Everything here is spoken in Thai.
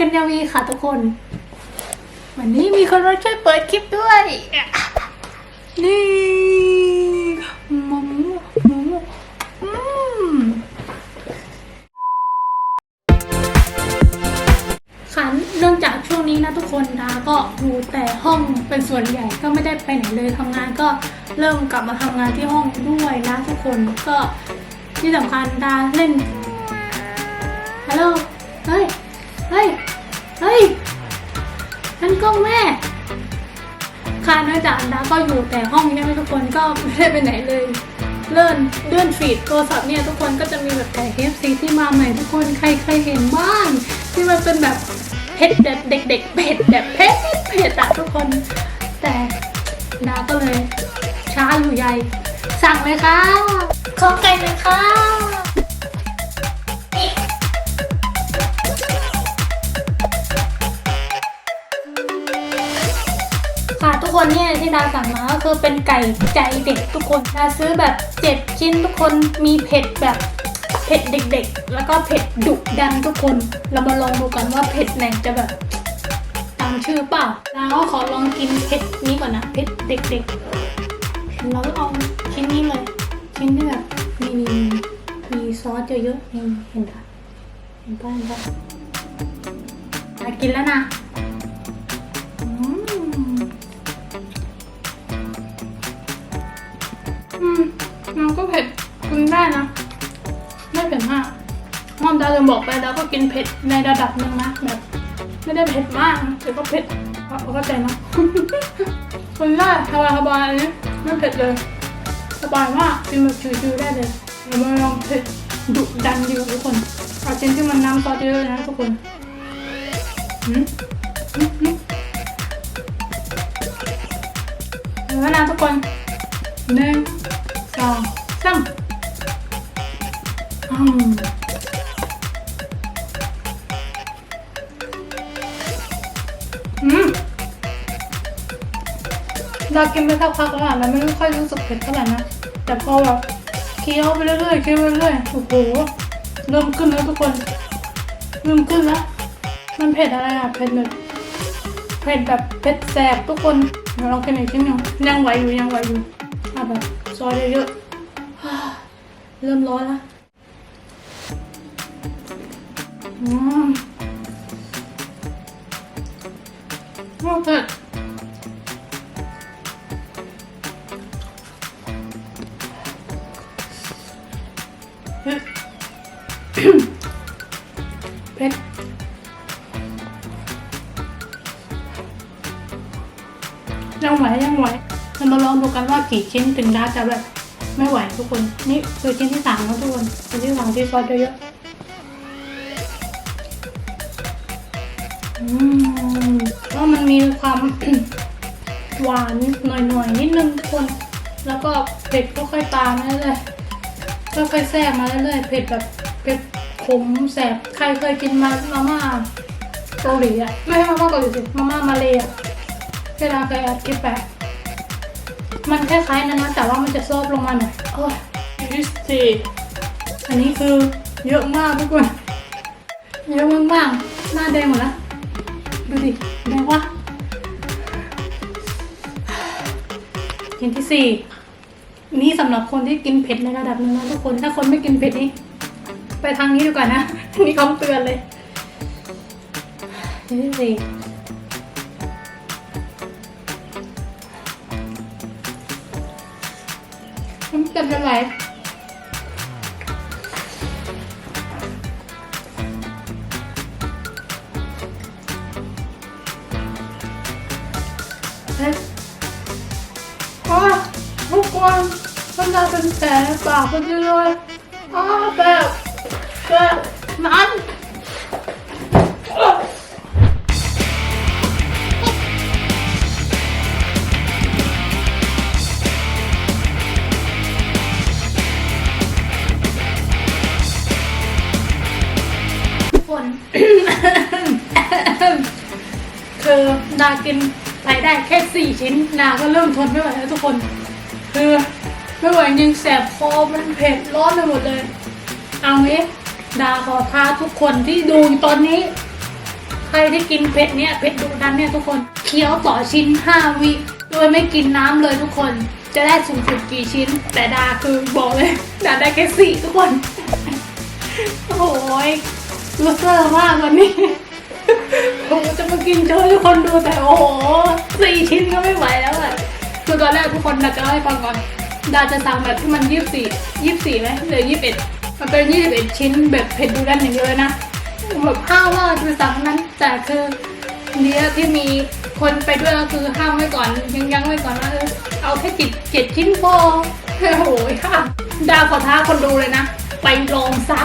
กัญญาวีค่ะทุกคน วันนี้มีคนมาช่วยเปิดคลิปด้วย นี่หมูหมูอืมค่ะเนื่องจากช่วงนี้นะทุกคนดาก็อยู่แต่ห้องเป็นส่วนใหญ่ก็ไม่ได้ไปไหนเลยทำงานก็เริ่มกลับมาทำงานที่ห้องด้วยนะทุกคนก็ที่สำคัญดาเล่นฮัลโหลเฮ้ย เฮ้ย เฮ้ยนั่นกล้องแม่ค่ะเนื่องจากอันดาก็อยู่แต่ห้องใช่ไหมทุกคนก็ไม่ได้ไปไหนเลยเลื่อนเลื่อนฟีดโทรศัพท์เนี่ยทุกคนก็จะมีแบบไก่ KFC ที่มาใหม่ทุกคนใครเคยเห็นบ้างที่มันเป็นแบบเผ็ดแบบเด็ก ๆเผ็ดแบบเผ็ดเผ็ดอะทุกคน แต่ดาก็เลยช้าอยู่ใหญ่ สั่งเลยค่ะขอไก่เลยค่ะ คนเนี่ยที่ดาสั่งมาก็คือเป็นไก่ใจเด็กทุกคนดาซื้อแบบเจ็ดชิ้นทุกคนมีเผ็ดแบบเผ็ดเด็กๆ แล้วก็เผ็ดดุดันทุกคน เรามาลองดูกันว่าเผ็ดไหนจะแบบตามชื่อเปล่าแล้วขอลองกินเผ็ดนี้ก่อนนะเผ็ดเด็กๆเราเอาชิ้นนี้เลย ชิ้นที่แบบมีมีซอสเยอะๆเห็นปะเห็นปะเห็นปะกินแล้วนะ ม่เผ็ดมากมอมดาเลยบอกไปแล้วก็กินเผ็ดในระดับหนึ่งนะแบบ ไม่ได้เผ็ดมากแต่ก็เผ็ดเอาเข้าใจนะคนได้สบายสบายๆอันนี้ไม่เผ็ดเลยสบายมากกินแบบชิวๆได้เลยเดี๋ยวมาลองเผ็ดดุดันดีกว่าทุกคนเอาชิ้นที่มันน้ำซอสเยอะนะทุกคนเดี๋ยวนะทุกคนหนึ่งสองสาม อืมเรากินไปสักพักแล้วอะเราไม่ค่อยรู้สึกเผ็ดเท่าไหร่นะ แต่พอแบบเคี้ยวไปเรื่อยๆเคี้ยวไปเรื่อยๆโอ้โหเริ่มขึ้นแล้วทุกคนเริ่มขึ้นแล้วมันเผ็ดอะไรอะเผ็ดแบบเผ็ดแบบเผ็ดแสบทุกคนเดี๋ยวเรากินอีกชิ้นหนึ่งยังไหวอยู่ยังไหวอยู่เอาแบบซอยเยอะๆเริ่มร้อนแล้ว อืมโอเผ็ดเผ็ดยังไหวยังไหวเรามาลองดูกันว่ากี่ชิ้นถึงไดาจะแบบไม่ไหวทุกคน นี่คือชิ้นที่สามแล้วทุกคนชิ้นที่สองที่ซอสเยอะๆ อืมแล้วมันมีความ หวานหน่อยๆนิดนึงทุกคน แล้วก็เผ็ดก็ค่อยตามมาเรื่อยๆค่อยๆแทรกมาเรื่อยๆเผ็ดแบบเผ็ดขมแสบใครเคยกินมามาม่าเกาหลีอะไม่ใช่มาม่าเกาหลีสิมาม่ามาเลยอะเวลาเคยอัดคลิปไปมันคล้ายๆนั้นนะแต่ว่ามันจะซอบลงมาหน่อยโอ้ยยูสตีอันนี้คือเยอะมากทุกคนเยอะมากๆหน้าแดงหมดแล้ว ดูดิแดงวะชิ้นที่สี่นี่สำหรับคนที่กินเผ็ดในระดับหนึงนะทุกคน ถ้าคนไม่กินเผ็ดนี่ไปทางนี้ดีกว่านะนี่คำเตือนเลยชิ้นที่สี่น้ำเต็มจะไหลเฮ้ยอ้าทุกคนมันจะเป็นแผลปากพอดีเลยอ้าแบบแบบนั้นคือดากิน ไปได้แค่สี่ชิ้นนาก็เริ่มทนไม่ไหวแล้วทุกคน คือไม่ไหวจริงแสบคอมันเผ็ดร้อนไปหมดเลย เอางี้ดาขอท้าทุกคนที่ดูตอนนี้ ใครที่กินเผ็ดเนี่ยเผ็ดดุดันเนี่ยทุกคนเคี้ยวต่อชิ้น 5 วิโดยไม่กินน้ำเลยทุกคน จะได้สูงสุดกี่ชิ้น แต่ดาคือบอกเลยดาได้แค่สี่ทุกคน โอ้ยรู้เซอร์มากวันนี้ กินโชว์ทุกคนดูแต่โอ้โหสี่ชิ้นก็ไม่ไหวแล้วอะคือตอนแรกทุกคนดาจะเล่าให้ฟังก่อนดาจะสั่งแบบที่มันยี่สิบสี่ยี่สิบสี่ไหมหรือยี่สิบเอ็ดมันเป็นยี่สิบเอ็ดชิ้นแบบเผ็ดดูดันอย่างเดียวเลยนะแบบห้าวว่าคือสั่งนั้นแต่คือเนี้ยที่มีคนไปด้วยก็คือห้ามไว้ก่อนยังยังไว้ก่อนว่าเออเอาแค่จิตเจ็ดชิ้นพอโอ้โหค่ะดาวขอท้าคนดูเลยนะ ไปลองซะ